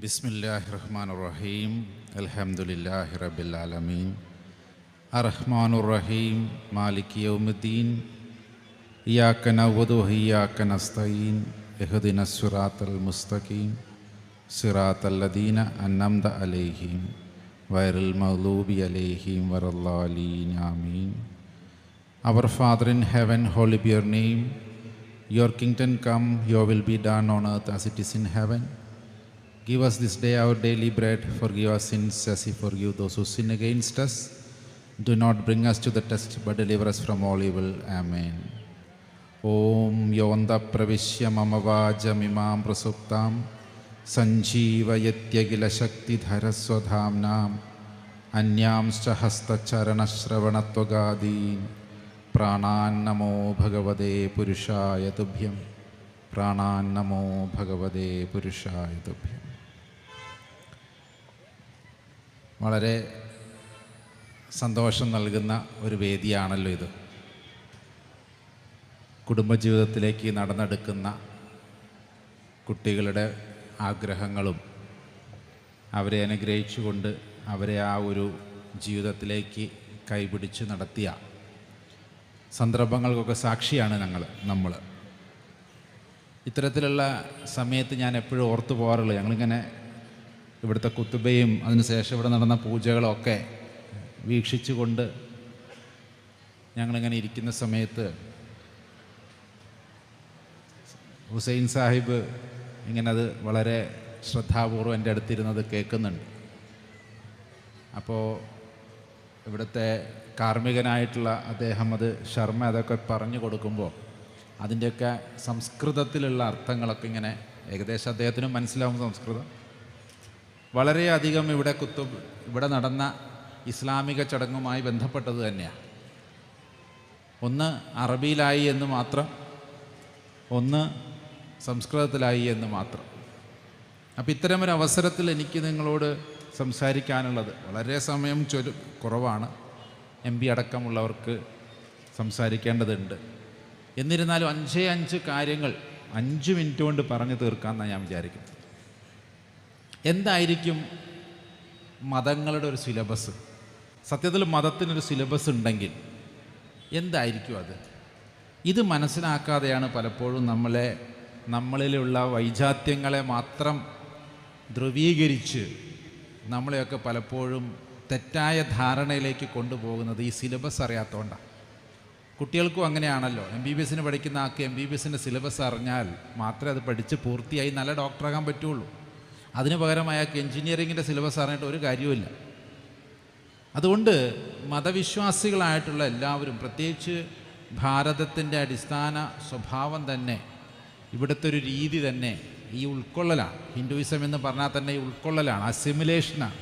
بسم الله الرحمن الرحيم الحمد لله رب العالمين الرحمن الرحيم مالك يوم الدين إياك نعبد وإياك نستعين اهدنا الصراط المستقيم صراط الذين أنعمت عليهم غير المغضوب عليهم ولا الضالين آمين Our Father in heaven, holy be your name. Your kingdom come, your will be done on earth as it is in heaven. Give us this day our daily bread. Forgive us sins as we forgive those who sin against us. Do not bring us to the test, but deliver us from all evil. Amen. ഓം യോന്ത പ്രവിശ്യ മമ വാചമിമാം പ്രസുപ്താം സഞ്ജീവയത്യഖില ശക്തിധരസ്വധാംനാം അന്യാംശ്ച ഹസ്തചരണശ്രവണത്വഗാദീൻ പ്രാണാൻ നമോ ഭഗവതേ പുരുഷായ തുഭ്യം പ്രാണാൻ നമോ ഭഗവതേ പുരുഷായ തുഭ്യം വളരെ സന്തോഷം നൽകുന്ന ഒരു വേദിയാണല്ലോ ഇത്. കുടുംബജീവിതത്തിലേക്ക് നടന്നെടുക്കുന്ന കുട്ടികളുടെ ആഗ്രഹങ്ങളും അവരെ അനുഗ്രഹിച്ചുകൊണ്ട് അവരെ ആ ഒരു ജീവിതത്തിലേക്ക് കൈപിടിച്ച് നടത്തിയ സന്ദർഭങ്ങൾക്കൊക്കെ സാക്ഷിയാണ് ഞങ്ങൾ നമ്മൾ ഇത്തരത്തിലുള്ള സമയത്ത് ഞാൻ എപ്പോഴും ഓർത്തു പോകാറുള്ളൂ ഞങ്ങളിങ്ങനെ ഇവിടുത്തെ കുത്തുബയും അതിനുശേഷം ഇവിടെ നടന്ന പൂജകളൊക്കെ വീക്ഷിച്ചുകൊണ്ട് ഞങ്ങളിങ്ങനെ ഇരിക്കുന്ന സമയത്ത് ഹുസൈൻ സാഹിബ് ഇങ്ങനെ അത് വളരെ ശ്രദ്ധാപൂർവം എന്റെ അടുത്തിരുന്നത് കേൾക്കുന്നുണ്ട്. അപ്പോൾ ഇവിടുത്തെ കാർമ്മികനായിട്ടുള്ള അദ്ദേഹം അത് ശർമ്മ അതൊക്കെ പറഞ്ഞു കൊടുക്കുമ്പോൾ അതിന്റെയൊക്കെ സംസ്കൃതത്തിലുള്ള അർത്ഥങ്ങളൊക്കെ ഇങ്ങനെ ഏകദേശം അദ്ദേഹത്തിനും മനസ്സിലാവും സംസ്കൃതം. വളരെയധികം ഇവിടെ കുത്തു ഇവിടെ നടന്ന ഇസ്ലാമിക ചടങ്ങുമായി ബന്ധപ്പെട്ടത് തന്നെയാണ് ഒന്ന് അറബിയിലായി എന്ന് മാത്രം ഒന്ന് സംസ്കൃതത്തിലായി എന്ന് മാത്രം. അപ്പോൾ ഇത്തരമൊരു അവസരത്തിൽ എനിക്ക് നിങ്ങളോട് സംസാരിക്കാനുള്ളത് വളരെ സമയം ചൊരു കുറവാണ്. എം പി അടക്കമുള്ളവർക്ക് സംസാരിക്കേണ്ടതുണ്ട്. എന്നിരുന്നാലും അഞ്ചേ അഞ്ച് കാര്യങ്ങൾ അഞ്ച് മിനിറ്റ് കൊണ്ട് പറഞ്ഞു തീർക്കാമെന്നാണ് ഞാൻ വിചാരിക്കുന്നത്. എന്തായിരിക്കും മതങ്ങളുടെ ഒരു സിലബസ് സത്യത്തിൽ മതത്തിനൊരു സിലബസ് ഉണ്ടെങ്കിൽ എന്തായിരിക്കും അത്? ഇത് മനസ്സിലാക്കാതെയാണ് പലപ്പോഴും നമ്മളെ നമ്മളിലുള്ള വൈജാത്യങ്ങളെ മാത്രം ധ്രുവീകരിച്ച് നമ്മളെയൊക്കെ പലപ്പോഴും തെറ്റായ ധാരണയിലേക്ക് കൊണ്ടുപോകുന്നത് ഈ സിലബസ് അറിയാത്തതുകൊണ്ടാണ് കുട്ടികൾക്കും അങ്ങനെയാണല്ലോ. എം ബി ബി എസിന് പഠിക്കുന്ന ആൾക്ക് എം ബി ബി എസിന്റെ സിലബസ് അറിഞ്ഞാൽ മാത്രമേ അത് പഠിച്ച് പൂർത്തിയായി നല്ല ഡോക്ടറാകാൻ പറ്റുള്ളൂ. അതിന് പകരം അയാൾക്ക് എൻജിനീയറിങ്ങിന്റെ സിലബസ് അറിഞ്ഞിട്ട് ഒരു കാര്യവുമില്ല. അതുകൊണ്ട് മതവിശ്വാസികളായിട്ടുള്ള എല്ലാവരും പ്രത്യേകിച്ച് ഭാരതത്തിന്റെ അടിസ്ഥാന സ്വഭാവം തന്നെ ഇവിടുത്തെ ഒരു രീതി തന്നെ ഈ ഉൾക്കൊള്ളലാണ്. ഹിന്ദുയിസം എന്ന് പറഞ്ഞാൽ തന്നെ ഈ ഉൾക്കൊള്ളലാണ് അസിമുലേഷനാണ്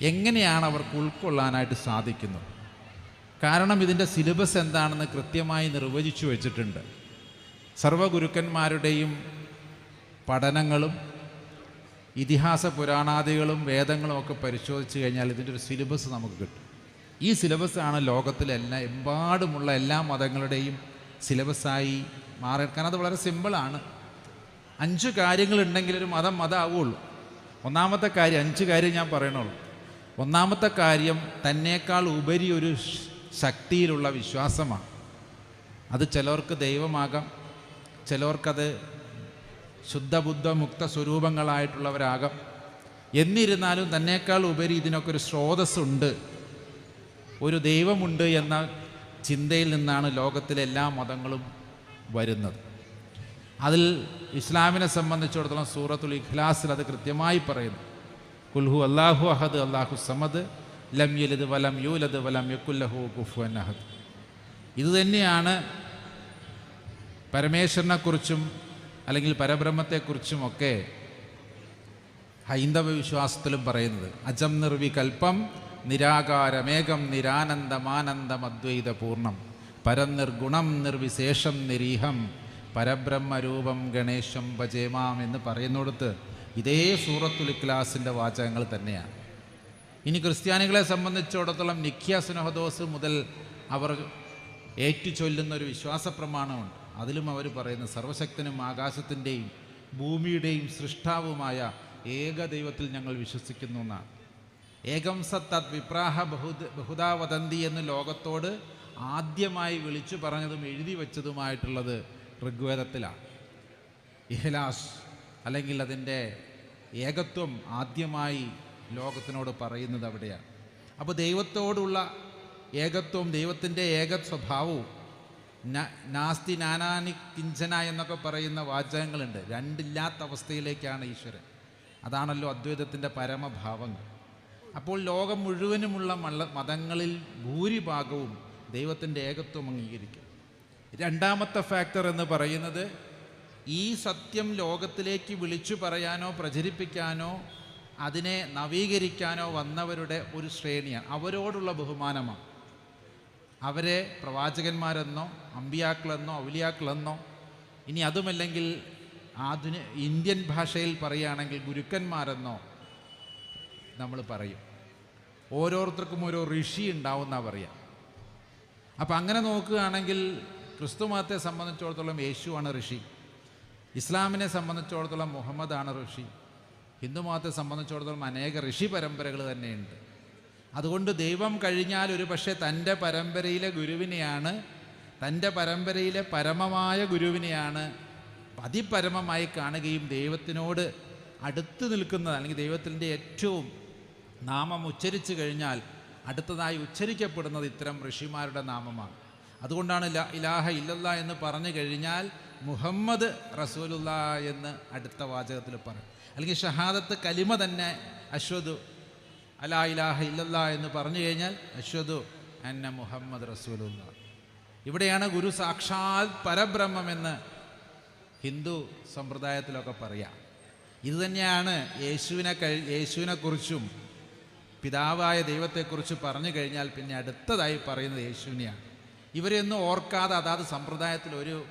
എങ്ങനെയാണ് അവർക്ക് ഉൾക്കൊള്ളാനായിട്ട് സാധിക്കുന്നത്? കാരണം ഇതിന്റെ സിലബസ് എന്താണെന്ന് കൃത്യമായി നിർവചിച്ചു വച്ചിട്ടുണ്ട്. സർവഗുരുക്കന്മാരുടെയും പഠനങ്ങളും ഇതിഹാസ പുരാണാദികളും വേദങ്ങളും ഒക്കെ പരിശോധിച്ച് കഴിഞ്ഞാൽ ഇതിന്റെ ഒരു സിലബസ് നമുക്ക് കിട്ടും. ഈ സിലബസാണ് ലോകത്തിലെ എല്ലാ എമ്പാടുമുള്ള എല്ലാ മതങ്ങളുടെയും സിലബസായി മാറി കാരണം അത് വളരെ സിമ്പിളാണ് അഞ്ച് കാര്യങ്ങളുണ്ടെങ്കിൽ ഒരു മതം മതമാവുള്ളൂ ഒന്നാമത്തെ കാര്യം അഞ്ച് കാര്യം ഞാൻ പറയണുള്ളൂ. ഒന്നാമത്തെ കാര്യം തന്നേക്കാൾ ഉപരി ഒരു ശക്തിയിലുള്ള വിശ്വാസമാണ്. അത് ചിലവർക്ക് ദൈവമാകാം ചിലവർക്കത് ശുദ്ധബുദ്ധ മുക്ത സ്വരൂപങ്ങളായിട്ടുള്ളവരാകാം. എന്നിരുന്നാലും തന്നെക്കാൾ ഉപരി ഇതിനൊക്കെ ഒരു സ്രോതസ്സുണ്ട്. ഒരു ദൈവമുണ്ട് എന്ന ചിന്തയിൽ നിന്നാണ് ലോകത്തിലെ എല്ലാ മതങ്ങളും വരുന്നത്. അതിൽ ഇസ്ലാമിനെ സംബന്ധിച്ചിടത്തോളം സൂറത്തുൽ ഇഖ്ലാസിൽ അത് കൃത്യമായി പറയുന്നു. കുൽഹു അള്ളാഹു അഹദ് അള്ളാഹു സമദ് ലം യുലത് വലം യൂലദ് വലം യക്കുല്ലഹു കുഫുവൻ അഹദ്. ഇതുതന്നെയാണ് പരമേശ്വരനെക്കുറിച്ചും അല്ലെങ്കിൽ പരബ്രഹ്മത്തെക്കുറിച്ചുമൊക്കെ ഹൈന്ദവ വിശ്വാസത്തിലും പറയുന്നത്. അജം നിർവികൽപ്പം നിരാകാരമേകം നിരാനന്ദമാനന്ദം അദ്വൈത പൂർണം പരനിർഗുണം നിർവിശേഷം നിരീഹം. പരബ്രഹ്മരൂപം ഗണേശം ഭജേമാം എന്ന് പറയുന്നിടത്ത് ഇതേ സൂറത്തുൽ ഇഖ്ലാസിന്റെ വാചകങ്ങൾ തന്നെയാണ്. ഇനി ക്രിസ്ത്യാനികളെ സംബന്ധിച്ചിടത്തോളം നിഖ്യ സ്നേഹദോസ് മുതൽ അവർ ഏറ്റുചൊല്ലുന്ന ഒരു വിശ്വാസ പ്രമാണമുണ്ട് അതിലും അവർ പറയുന്ന സർവശക്തനും ആകാശത്തിന്റെയും ഭൂമിയുടെയും സൃഷ്ടാവുമായ ഏക ദൈവത്തിൽ ഞങ്ങൾ വിശ്വസിക്കുന്നു എന്നാണ്. ഏകം സത്തത് വിപ്രാഹ ബഹുദ ബഹുദാ എന്ന് ലോകത്തോട് ആദ്യമായി വിളിച്ചു പറഞ്ഞതും എഴുതി വച്ചതുമായിട്ടുള്ളത് ഋഗ്വേദത്തിലാണ്. ഇഹ്ലാസ് അല്ലെങ്കിൽ അതിന്റെ ഏകത്വം ആദ്യമായി ലോകത്തിനോട് പറയുന്നത് അവിടെയാണ്. അപ്പോൾ ദൈവത്തോടുള്ള ഏകത്വം ദൈവത്തിന്റെ ഏക സ്വഭാവവും നാസ്തി നാനാനി കിഞ്ചന എന്നൊക്കെ പറയുന്ന വാചകങ്ങളുണ്ട്. രണ്ടില്ലാത്ത അവസ്ഥയിലേക്കാണ് ഈശ്വരൻ. അതാണല്ലോ അദ്വൈതത്തിന്റെ പരമഭാവങ്ങൾ. അപ്പോൾ ലോകം മുഴുവനുമുള്ള മള്ള മതങ്ങളിൽ ഭൂരിഭാഗവും ദൈവത്തിന്റെ ഏകത്വം അംഗീകരിക്കും. രണ്ടാമത്തെ ഫാക്ടർ എന്ന് പറയുന്നത് ഈ സത്യം ലോകത്തിലേക്ക് വിളിച്ചു പറയാനോ പ്രചരിപ്പിക്കാനോ അതിനെ നവീകരിക്കാനോ വന്നവരുടെ ഒരു ശ്രേണിയാണ്. അവരോടുള്ള ബഹുമാനമാണ്. അവരെ പ്രവാചകന്മാരെന്നോ അമ്പിയാക്കളെന്നോ ഔലിയാക്കളെന്നോ ഇനി അതുമല്ലെങ്കിൽ ആധുനിക ഇന്ത്യൻ ഭാഷയിൽ പറയുകയാണെങ്കിൽ ഗുരുക്കന്മാരെന്നോ നമ്മൾ പറയും. ഓരോരുത്തർക്കും ഓരോ ഋഷി ഉണ്ടാവുന്ന പറയാം. അപ്പം അങ്ങനെ നോക്കുകയാണെങ്കിൽ ക്രിസ്തു മതത്തെ സംബന്ധിച്ചിടത്തോളം യേശുവാണ് ഋഷി. ഇസ്ലാമിനെ സംബന്ധിച്ചിടത്തോളം മുഹമ്മദാണ് ഋഷി. ഹിന്ദു മതത്തെ സംബന്ധിച്ചിടത്തോളം അനേക ഋഷി പരമ്പരകൾ തന്നെയുണ്ട്. അതുകൊണ്ട് ദൈവം കഴിഞ്ഞാൽ ഒരു പക്ഷേ തന്റെ പരമ്പരയിലെ ഗുരുവിനെയാണ് തന്റെ പരമ്പരയിലെ പരമമായ ഗുരുവിനെയാണ് അതിപരമമായി കാണുകയും ദൈവത്തിനോട് അടുത്ത് നിൽക്കുന്നത് അല്ലെങ്കിൽ ദൈവത്തിന്റെ ഏറ്റവും നാമം ഉച്ചരിച്ചു കഴിഞ്ഞാൽ അടുത്തതായി ഉച്ചരിക്കപ്പെടുന്നത് ഇത്തരം ഋഷിമാരുടെ നാമമാണ്. അതുകൊണ്ടാണ് ഇലാഹ ഇല്ലല്ല എന്ന് പറഞ്ഞു കഴിഞ്ഞാൽ മുഹമ്മദ് റസൂലുള്ള എന്ന് അടുത്ത വാചകത്തിൽ പറയും. അല്ലെങ്കിൽ ഷഹാദത്ത് കലിമ തന്നെ അശ്വദു അലാ ഇലാഹ ഇല്ലല്ല എന്ന് പറഞ്ഞു കഴിഞ്ഞാൽ അശ്വതു അന്ന മുഹമ്മദ് റസൂലുള്ള. ഇവിടെയാണ് ഗുരു സാക്ഷാൽ പരബ്രഹ്മമെന്ന് ഹിന്ദു സമ്പ്രദായത്തിലൊക്കെ പറയാം. ഇത് തന്നെയാണ് യേശുവിനെ കഴി യേശുവിനെക്കുറിച്ചും പിതാവായ ദൈവത്തെക്കുറിച്ച് പറഞ്ഞു കഴിഞ്ഞാൽ പിന്നെ അടുത്തതായി പറയുന്നത് യേശുവിനെയാണ്. ഇവരെയൊന്നും ഓർക്കാതെ അതാത് സമ്പ്രദായത്തിൽ ഒരു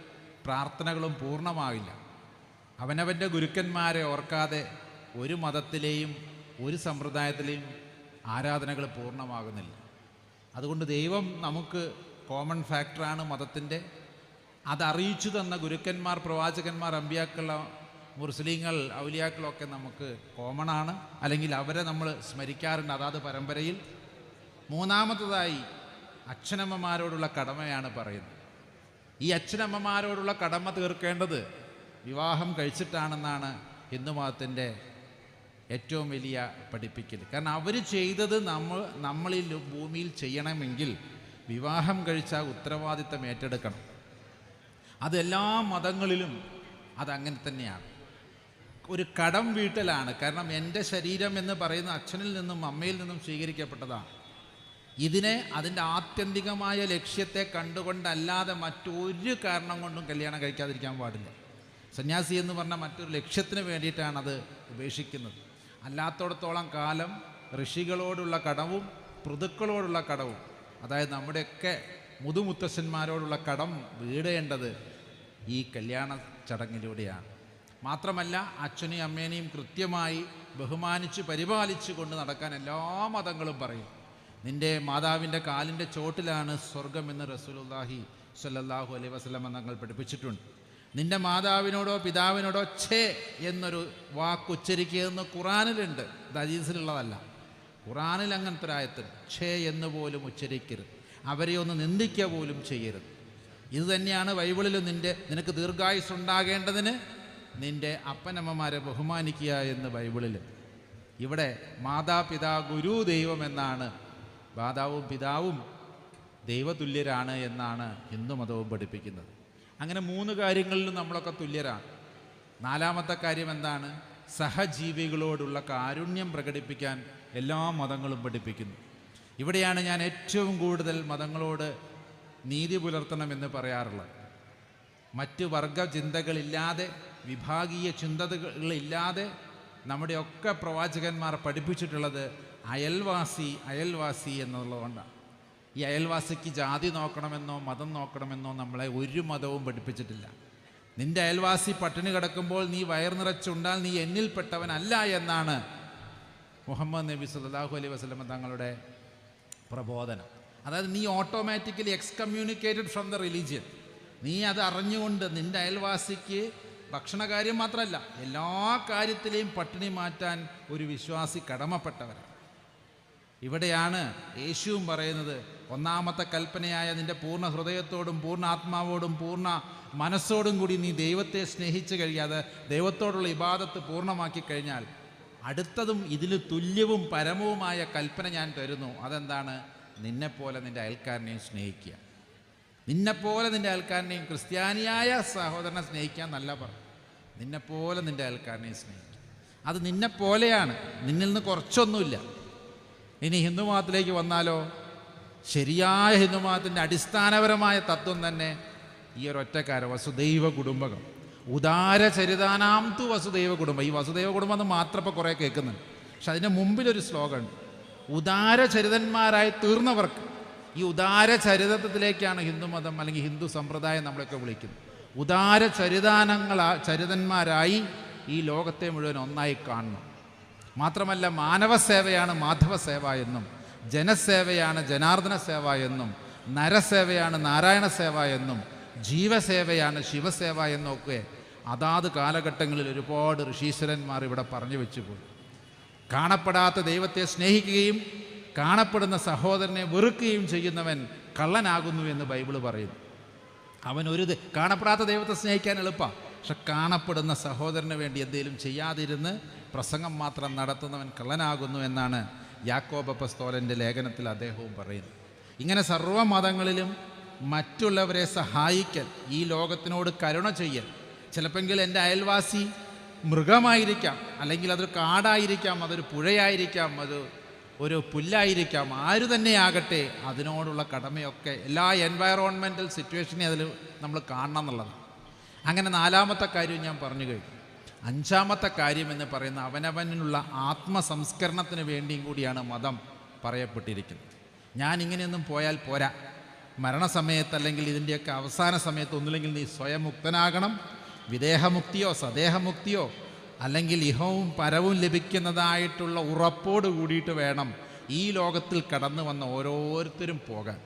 പ്രാർത്ഥനകളും പൂർണമാവില്ല. അവനവന്റെ ഗുരുക്കന്മാരെ ഓർക്കാതെ ഒരു മതത്തിലെയും ഒരു സമ്പ്രദായത്തിലെയും ആരാധനകൾ പൂർണമാകുന്നില്ല. അതുകൊണ്ട് ദൈവം നമുക്ക് കോമൺ ഫാക്ടറാണ് മതത്തിന്റെ. അതറിയിച്ചു തന്ന ഗുരുക്കന്മാർ പ്രവാചകന്മാർ അമ്പിയാക്കൾ മുസ്ലിങ്ങൾ ഔലിയാക്കളൊക്കെ നമുക്ക് കോമൺ ആണ്. അല്ലെങ്കിൽ അവരെ നമ്മൾ സ്മരിക്കാറുണ്ട് അതാത് പരമ്പരയിൽ. മൂന്നാമത്തതായി അച്ഛനമ്മമാരോടുള്ള കടമയാണ് പറയുന്നത്. ഈ അച്ഛനമ്മമാരോടുള്ള കടമ തീർക്കേണ്ടത് വിവാഹം കഴിച്ചിട്ടാണെന്നാണ് ഹിന്ദുമതത്തിന്റെ ഏറ്റവും വലിയ പഠിപ്പിക്കൽ കാരണം അവർ ചെയ്തത് നമ്മൾ നമ്മളിൽ ഭൂമിയിൽ ചെയ്യണമെങ്കിൽ വിവാഹം കഴിച്ച ഉത്തരവാദിത്തം ഏറ്റെടുക്കണം. അത് എല്ലാ മതങ്ങളിലും അതങ്ങനെ തന്നെയാണ്. ഒരു കടം വീട്ടലാണ്. കാരണം എന്റെ ശരീരം എന്ന് പറയുന്ന അച്ഛനിൽ നിന്നും അമ്മയിൽ നിന്നും സ്വീകരിക്കപ്പെട്ടതാണ്. ഇതിനെ അതിന്റെ ആത്യന്തികമായ ലക്ഷ്യത്തെ കണ്ടുകൊണ്ടല്ലാതെ മറ്റൊരു കാരണം കൊണ്ടും കല്യാണം കഴിക്കാതിരിക്കാൻ പാടില്ല. സന്യാസി എന്ന് പറഞ്ഞാൽ മറ്റൊരു ലക്ഷ്യത്തിന് വേണ്ടിയിട്ടാണ് അത് ഉപേക്ഷിക്കുന്നത്. അല്ലാത്തടത്തോളം കാലം ഋഷികളോടുള്ള കടവും പൃതുക്കളോടുള്ള കടവും അതായത് നമ്മുടെയൊക്കെ മുതുമുത്തശ്ശന്മാരോടുള്ള കടം വീടേണ്ടത് ഈ കല്യാണ ചടങ്ങിലൂടെയാണ്. മാത്രമല്ല അച്ഛനെയും അമ്മേനെയും കൃത്യമായി ബഹുമാനിച്ച് പരിപാലിച്ചു കൊണ്ട് നടക്കാൻ എല്ലാ മതങ്ങളും പറയും. നിന്റെ മാതാവിന്റെ കാലിന്റെ ചോട്ടിലാണ് സ്വർഗമെന്ന് റസൂലുല്ലാഹി സ്വല്ലല്ലാഹു അലൈഹി വസല്ലം തങ്ങൾ പഠിപ്പിച്ചിട്ടുണ്ട്. നിന്റെ മാതാവിനോടോ പിതാവിനോടോ ഛേ എന്നൊരു വാക്ക് ഉച്ചരിക്കുകയെന്ന് ഖുറാനിലുണ്ട്. ഇത് അജീസിലുള്ളതല്ല ഖുറാനിൽ അങ്ങനത്തെ ഒരായത്തിൽ ഛേ എന്ന് പോലും ഉച്ചരിക്കരുത്. അവരെ ഒന്ന് നിന്ദിക്കുക പോലും ചെയ്യരുത്. ഇത് തന്നെയാണ് ബൈബിളിൽ നിന്റെ നിനക്ക് ദീർഘായുസ് ഉണ്ടാകേണ്ടതിന് നിന്റെ അപ്പനമ്മമാരെ ബഹുമാനിക്കുക എന്ന് ബൈബിളിൽ. ഇവിടെ മാതാപിതാ ഗുരു ദൈവം എന്നാണ്. മാതാവും പിതാവും ദൈവതുല്യരാണ് എന്നാണ് ഹിന്ദു മതവും പഠിപ്പിക്കുന്നത്. അങ്ങനെ മൂന്ന് കാര്യങ്ങളിലും നമ്മളൊക്കെ തുല്യരാണ്. നാലാമത്തെ കാര്യം എന്താണ്? സഹജീവികളോടുള്ള കാരുണ്യം പ്രകടിപ്പിക്കാൻ എല്ലാ മതങ്ങളും പഠിപ്പിക്കുന്നു. ഇവിടെയാണ് ഞാൻ ഏറ്റവും കൂടുതൽ മതങ്ങളോട് നീതി പുലർത്തണമെന്ന് പറയാറുള്ളത്. മറ്റ് വർഗ ചിന്തകളില്ലാതെ വിഭാഗീയ ചിന്തകളില്ലാതെ നമ്മുടെയൊക്കെ പ്രവാചകന്മാർ പഠിപ്പിച്ചിട്ടുള്ളത് അയൽവാസി അയൽവാസി എന്നുള്ളതുകൊണ്ടാണ്. ഈ അയൽവാസിക്ക് ജാതി നോക്കണമെന്നോ മതം നോക്കണമെന്നോ നമ്മളെ ഒരു മതവും പഠിപ്പിച്ചിട്ടില്ല. നിന്റെ അയൽവാസി പട്ടിണി കിടക്കുമ്പോൾ നീ വയർ നിറച്ചുണ്ടാൽ നീ എന്നിൽപ്പെട്ടവനല്ല എന്നാണ് മുഹമ്മദ് നബി സല്ലല്ലാഹു അലൈഹി വസ്ലമ തങ്ങളുടെ പ്രബോധനം. അതായത് നീ automatically excommunicated from the religion നീ അത് അറിഞ്ഞുകൊണ്ട് നിന്റെ അയൽവാസിക്ക് ഭക്ഷണകാര്യം മാത്രമല്ല എല്ലാ കാര്യത്തിലെയും പട്ടിണി മാറ്റാൻ ഒരു വിശ്വാസി കടമപ്പെട്ടവരാണ് ഇവിടെയാണ് യേശുവും പറയുന്നത് ഒന്നാമത്തെ കൽപ്പനയായ നിന്റെ പൂർണ ഹൃദയത്തോടും പൂർണ ആത്മാവോടും പൂർണ മനസ്സോടും കൂടി നീ ദൈവത്തെ സ്നേഹിച്ചു കഴിയാതെ ദൈവത്തോടുള്ള ഇബാദത്ത് പൂർണമാക്കി കഴിഞ്ഞാൽ അടുത്തതും ഇതിന് തുല്യവും പരമവുമായ കൽപ്പന ഞാൻ തരുന്നു. അതെന്താണ്? നിന്നെപ്പോലെ നിന്റെ അയൽക്കാരനെയും സ്നേഹിക്കുക. നിന്നെപ്പോലെ നിന്റെ അയൽക്കാരനെയും ക്രിസ്ത്യാനിയായ സഹോദരനെ സ്നേഹിക്കാൻ നല്ല പറഞ്ഞു നിന്നെപ്പോലെ നിന്റെ അയൽക്കാരനെയും സ്നേഹിക്കുക. അത് നിന്നെപ്പോലെയാണ്. നിന്നിൽ നിന്ന് കുറച്ചൊന്നുമില്ല. ഇനി ഹിന്ദുമതത്തിലേക്ക് വന്നാലോ? ശരിയായ ഹിന്ദുമതത്തിന്റെ അടിസ്ഥാനപരമായ തത്വം തന്നെ ഈ ഒരു ഒറ്റക്കാര വസുദൈവ കുടുംബകം. ഉദാര ചരിതാനാം തു വസുദൈവ കുടുംബം. ഈ വസുദൈവ കുടുംബം എന്ന് മാത്രം ഇപ്പോൾ കുറേ കേൾക്കുന്നുണ്ട്. പക്ഷെ അതിന്റെ മുമ്പിലൊരു ശ്ലോകം ഉണ്ട് ഉദാര ചരിതന്മാരായി തീർന്നവർക്ക് ഈ ഉദാര ചരിതത്വത്തിലേക്കാണ് ഹിന്ദുമതം അല്ലെങ്കിൽ ഹിന്ദു സമ്പ്രദായം നമ്മളൊക്കെ വിളിക്കുന്നത്. ഉദാര ചരിതാനങ്ങളാ ചരിതന്മാരായി ഈ ലോകത്തെ മുഴുവൻ ഒന്നായി കാണണം. മാത്രമല്ല മാനവ സേവയാണ് മാധവ സേവ എന്നും ജനസേവയാണ് ജനാർദ്ദന സേവ എന്നും നരസേവയാണ് നാരായണ സേവ എന്നും ജീവസേവയാണ് ശിവസേവ എന്നൊക്കെ അതാത് കാലഘട്ടങ്ങളിൽ ഒരുപാട് ഋഷീശ്വരന്മാർ ഇവിടെ പറഞ്ഞു വെച്ചു പോയി കാണപ്പെടാത്ത ദൈവത്തെ സ്നേഹിക്കുകയും കാണപ്പെടുന്ന സഹോദരനെ വെറുക്കുകയും ചെയ്യുന്നവൻ കള്ളനാകുന്നു എന്ന് ബൈബിൾ പറയുന്നു. അവൻ ഒരു കാണപ്പെടാത്ത ദൈവത്തെ സ്നേഹിക്കാൻ എളുപ്പമാണ് പക്ഷെ കാണപ്പെടുന്ന സഹോദരന് വേണ്ടി എന്തെങ്കിലും ചെയ്യാതിരുന്ന് പ്രസംഗം മാത്രം നടത്തുന്നവൻ കള്ളനാകുന്നു എന്നാണ് യാക്കോബ പസ്തോലന്റെ ലേഖനത്തിൽ അദ്ദേഹവും പറയുന്നു. ഇങ്ങനെ സർവ മതങ്ങളിലും മറ്റുള്ളവരെ സഹായിക്കൽ ഈ ലോകത്തിനോട് കരുണ ചെയ്യൽ ചിലപ്പെങ്കിൽ എന്റെ അയൽവാസി മൃഗമായിരിക്കാം അല്ലെങ്കിൽ അതൊരു കാടായിരിക്കാം അതൊരു പുഴയായിരിക്കാം അത് ഒരു പുല്ലായിരിക്കാം ആര് തന്നെയാകട്ടെ അതിനോടുള്ള കടമയൊക്കെ എല്ലാ എൻവയറോൺമെന്റൽ സിറ്റുവേഷനെ അതിൽ നമ്മൾ കാണണം എന്നുള്ളതാണ്. അങ്ങനെ നാലാമത്തെ കാര്യം ഞാൻ പറഞ്ഞു കഴിഞ്ഞു. അഞ്ചാമത്തെ കാര്യം എന്ന് പറയുന്ന അവനവനുള്ള ആത്മസംസ്കരണത്തിന് വേണ്ടിയും കൂടിയാണ് മതം പറയപ്പെട്ടിരിക്കുന്നത്. ഞാൻ ഇങ്ങനെയൊന്നും പോയാൽ പോരാ. മരണസമയത്ത് അല്ലെങ്കിൽ ഇതിന്റെയൊക്കെ അവസാന സമയത്ത് ഒന്നുമില്ലെങ്കിൽ നീ സ്വയം മുക്തനാകണം വിദേഹമുക്തിയോ സദേഹമുക്തിയോ അല്ലെങ്കിൽ ഇഹവും പരവും ലഭിക്കുന്നതായിട്ടുള്ള ഉറപ്പോട് കൂടിയിട്ട് വേണം ഈ ലോകത്തിൽ കടന്നു വന്ന ഓരോരുത്തരും പോകാൻ.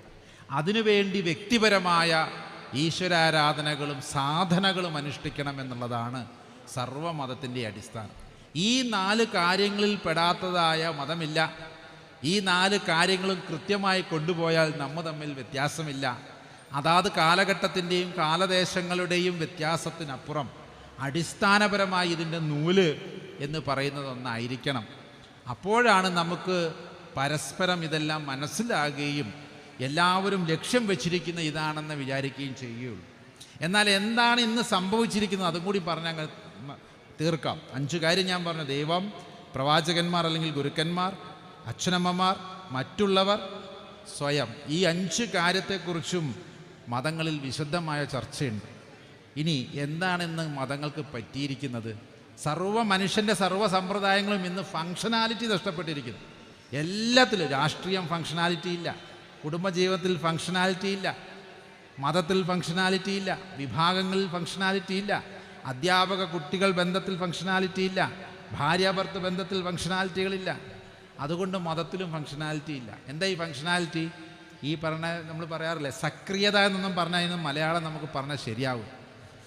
അതിനുവേണ്ടി വ്യക്തിപരമായ ഈശ്വരാരാധനകളും സാധനകളും അനുഷ്ഠിക്കണം എന്നുള്ളതാണ് സർവമതത്തിന്റെ അടിസ്ഥാനം. ഈ നാല് കാര്യങ്ങളിൽ പെടാത്തതായ മതമില്ല. ഈ നാല് കാര്യങ്ങളും കൃത്യമായി കൊണ്ടുപോയാൽ നമ്മ തമ്മിൽ വ്യത്യാസമില്ല. അതാത് കാലഘട്ടത്തിന്റെയും കാലദേശങ്ങളുടെയും വ്യത്യാസത്തിനപ്പുറം അടിസ്ഥാനപരമായി ഇതിന്റെ നൂൽ എന്ന് പറയുന്നത് ഒന്നായിരിക്കണം അപ്പോഴാണ് നമുക്ക് പരസ്പരം ഇതെല്ലാം മനസ്സിലാകുകയും എല്ലാവരും ലക്ഷ്യം വെച്ചിരിക്കുന്ന ഇതാണെന്ന് വിചാരിക്കുകയും ചെയ്യുകയുള്ളൂ എന്നാൽ എന്താണ് ഇന്ന് സംഭവിച്ചിരിക്കുന്നത്? അതും കൂടി പറഞ്ഞങ്ങ് മ- തീർക്കാം. അഞ്ച് കാര്യം ഞാൻ പറഞ്ഞു. ദൈവം പ്രവാചകന്മാർ അല്ലെങ്കിൽ ഗുരുക്കന്മാർ അച്ഛനമ്മമാർ മറ്റുള്ളവർ സ്വയം ഈ അഞ്ച് കാര്യത്തെക്കുറിച്ചും മതങ്ങളിൽ വിശുദ്ധമായ ചർച്ചയുണ്ട്. ഇനി എന്താണെന്ന് മതങ്ങൾക്ക് പറ്റിയിരിക്കുന്നത്? സർവ മനുഷ്യന്റെ സർവ സമ്പ്രദായങ്ങളും ഇന്ന് ഫങ്ഷനാലിറ്റി നഷ്ടപ്പെട്ടിരിക്കുന്നു. എല്ലാത്തിലും രാഷ്ട്രീയം ഫങ്ഷനാലിറ്റി ഇല്ല. കുടുംബജീവിതത്തിൽ ഫങ്ഷനാലിറ്റി ഇല്ല. മതത്തിൽ ഫങ്ഷനാലിറ്റി ഇല്ല. വിഭാഗങ്ങളിൽ ഫങ്ഷനാലിറ്റി ഇല്ല. അധ്യാപക കുട്ടികൾ ബന്ധത്തിൽ ഫങ്ഷനാലിറ്റി ഇല്ല. ഭാര്യാഭർത്ത ബന്ധത്തിൽ ഫങ്ഷനാലിറ്റികളില്ല അതുകൊണ്ട് മതത്തിലും ഫങ്ഷനാലിറ്റി ഇല്ല. എന്താ ഈ ഫങ്ഷനാലിറ്റി ഈ പറഞ്ഞ നമ്മൾ പറയാറില്ലേ സക്രിയത എന്നൊന്നും പറഞ്ഞാൽ മലയാളം നമുക്ക് പറഞ്ഞാൽ ശരിയാവും.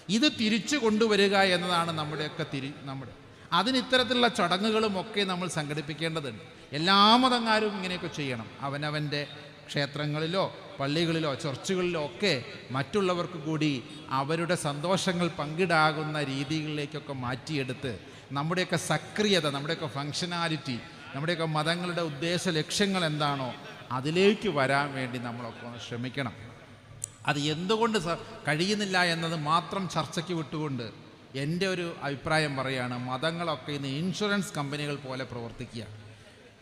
ഇത് തിരിച്ചു കൊണ്ടുവരിക എന്നതാണ് നമ്മുടെയൊക്കെ തിരി നമ്മുടെ. അതിന് ഇത്തരത്തിലുള്ള ചടങ്ങുകളും ഒക്കെ നമ്മൾ സംഘടിപ്പിക്കേണ്ടതുണ്ട്. എല്ലാ മതങ്ങാരും ഇങ്ങനെയൊക്കെ ചെയ്യണം. അവനവന്റെ ക്ഷേത്രങ്ങളിലോ പള്ളികളിലോ ചർച്ചുകളിലോ ഒക്കെ മറ്റുള്ളവർക്ക് കൂടി അവരുടെ സന്തോഷങ്ങൾ പങ്കിടാകുന്ന രീതികളിലേക്കൊക്കെ മാറ്റിയെടുത്ത് നമ്മുടെയൊക്കെ സക്രിയത നമ്മുടെയൊക്കെ ഫങ്ഷനാലിറ്റി നമ്മുടെയൊക്കെ മതങ്ങളുടെ ഉദ്ദേശ ലക്ഷ്യങ്ങൾ എന്താണോ അതിലേക്ക് വരാൻ വേണ്ടി നമ്മളൊക്കെ ഒന്ന് ശ്രമിക്കണം. അത് എന്തുകൊണ്ട് കഴിയുന്നില്ല എന്നത് മാത്രം ചർച്ചയ്ക്ക് വിട്ടുകൊണ്ട് എന്റെ ഒരു അഭിപ്രായം പറയുകയാണ് മതങ്ങളൊക്കെ ഇന്ന് ഇൻഷുറൻസ് കമ്പനികൾ പോലെ പ്രവർത്തിക്കുക.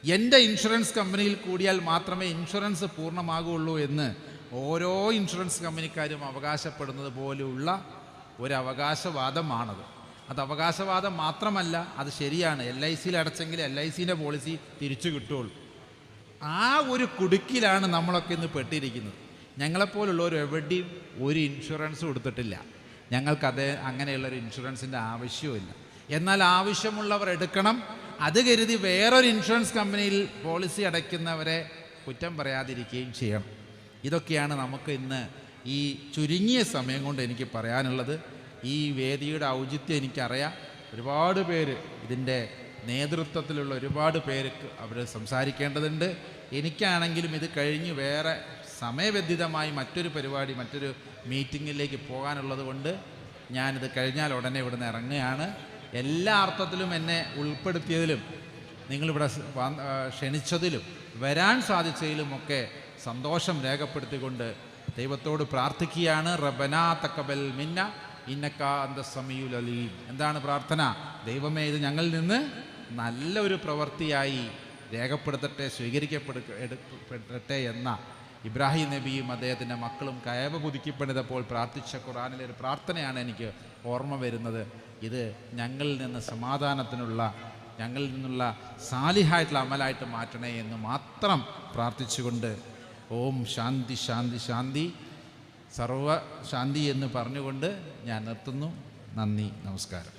എന്റെ ഇൻഷുറൻസ് കമ്പനിയിൽ കൂടിയാൽ മാത്രമേ ഇൻഷുറൻസ് പൂർണമാകുള്ളൂ എന്ന് ഓരോ ഇൻഷുറൻസ് കമ്പനിക്കാരും അവകാശപ്പെടുന്നത് പോലെയുള്ള ഒരു അവകാശവാദമാണത് അത് അവകാശവാദം മാത്രമല്ല അത് ശരിയാണ്. എൽ ഐ സിയിൽ അടച്ചെങ്കിൽ എൽ ഐ സിന്റെ പോളിസി തിരിച്ചു കിട്ടുള്ളൂ. ആ ഒരു കുടുക്കിലാണ് നമ്മളൊക്കെ ഇന്ന് പെട്ടിരിക്കുന്നത്. ഞങ്ങളെപ്പോലുള്ളവർ എവിടെയും ഒരു ഇൻഷുറൻസ് കൊടുത്തിട്ടില്ല. ഞങ്ങൾക്ക് അതേ അങ്ങനെയുള്ളൊരു ഇൻഷുറൻസിന്റെ ആവശ്യവുമില്ല. എന്നാൽ ആവശ്യമുള്ളവർ എടുക്കണം അത് കരുതി വേറൊരു ഇൻഷുറൻസ് കമ്പനിയിൽ പോളിസി അടയ്ക്കുന്നവരെ കുറ്റം പറയാതിരിക്കുകയും ചെയ്യണം ഇതൊക്കെയാണ് നമുക്ക് ഇന്ന് ഈ ചുരുങ്ങിയ സമയം കൊണ്ട് എനിക്ക് പറയാനുള്ളത്. ഈ വേദിയുടെ ഔചിത്യം എനിക്കറിയാം. ഒരുപാട് പേര് ഇതിന്റെ നേതൃത്വത്തിലുള്ള ഒരുപാട് പേർക്ക് അവർ സംസാരിക്കേണ്ടതുണ്ട്. എനിക്കാണെങ്കിലും ഇത് കഴിഞ്ഞ് വേറെ സമയബന്ധിതമായി മറ്റൊരു പരിപാടി മറ്റൊരു മീറ്റിങ്ങിലേക്ക് പോകാനുള്ളത് കൊണ്ട് ഞാനിത് കഴിഞ്ഞാൽ ഉടനെ ഇവിടുന്ന് ഇറങ്ങുകയാണ്. എല്ലാ അർത്ഥത്തിലും എന്നെ ഉൾപ്പെടുത്തിയതിലും നിങ്ങളിവിടെ ക്ഷണിച്ചതിലും വരാൻ സാധിച്ചതിലും ഒക്കെ സന്തോഷം രേഖപ്പെടുത്തിക്കൊണ്ട് ദൈവത്തോട് പ്രാർത്ഥിക്കുകയാണ്. റബനാ തക്കബൽ മിന്ന ഇന്നക്ക അന്ത സമീഉൽ അലീം. എന്താണ് പ്രാർത്ഥന? ദൈവമേ ഇത് ഞങ്ങളിൽ നിന്ന് നല്ലൊരു പ്രവൃത്തിയായി രേഖപ്പെടുത്തട്ടെ സ്വീകരിക്കപ്പെടുക്കട്ടെ എന്ന ഇബ്രാഹിം നബിയും അദ്ദേഹത്തിന്റെ മക്കളും കയവ പുതുക്കിപ്പണിതപ്പോൾ പ്രാർത്ഥിച്ച ഖുറാനിലെ ഒരു പ്രാർത്ഥനയാണ് എനിക്ക് ഓർമ്മ വരുന്നത്. ഇത് ഞങ്ങളിൽ നിന്ന് സമാധാനത്തിനുള്ള ഞങ്ങളിൽ നിന്നുള്ള സാലിഹായിട്ടുള്ള അമലായിട്ട് മാറ്റണേ എന്ന് മാത്രം പ്രാർത്ഥിച്ചുകൊണ്ട് ഓം ശാന്തി ശാന്തി ശാന്തി സർവ ശാന്തി എന്ന് പറഞ്ഞുകൊണ്ട് ഞാൻ നിർത്തുന്നു. നന്ദി നമസ്കാരം.